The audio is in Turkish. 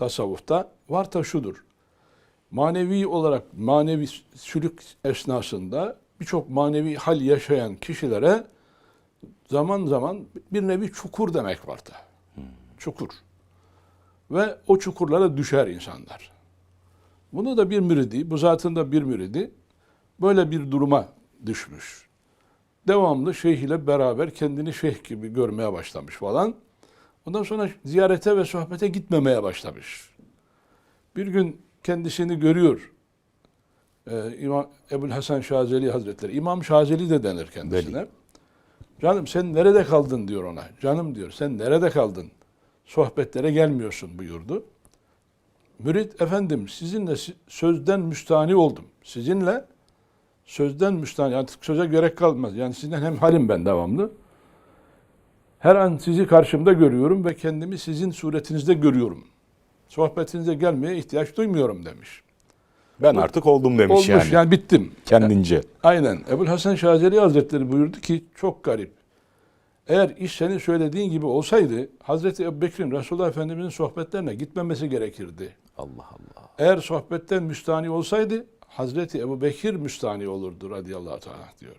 tasavvufta var da şudur. Manevi olarak manevi sülük esnasında birçok manevi hal yaşayan kişilere zaman zaman bir nevi çukur demek var da. Çukur. Ve o çukurlara düşer insanlar. Bunu da bir müridi, bu zatın da bir müridi böyle bir duruma düşmüş. Devamlı şeyh ile beraber kendini şeyh gibi görmeye başlamış falan. Ondan sonra ziyarete ve sohbete gitmemeye başlamış. Bir gün kendisini görüyor. Ee, İmam Ebu'l Hasan Şazeli Hazretleri. İmam Şazeli de denir kendisine. Canım sen nerede kaldın diyor ona. Canım diyor sen nerede kaldın? Sohbetlere gelmiyorsun buyurdu. Mürit efendim sizinle si- sözden müstani oldum. Sizinle sözden müstani artık söze gerek kalmaz. Yani sizden hem halim ben devamlı. Her an sizi karşımda görüyorum ve kendimi sizin suretinizde görüyorum. Sohbetinize gelmeye ihtiyaç duymuyorum demiş. Ben artık oldum demiş Olmuş yani. yani. bittim. Kendince. Aynen. Ebu'l Hasan Şazeli Hazretleri buyurdu ki çok garip. Eğer iş senin söylediğin gibi olsaydı Hazreti Ebu Bekir'in Resulullah Efendimiz'in sohbetlerine gitmemesi gerekirdi. Allah Allah. Eğer sohbetten müstani olsaydı Hazreti Ebu Bekir müstani olurdu radıyallahu teala diyor.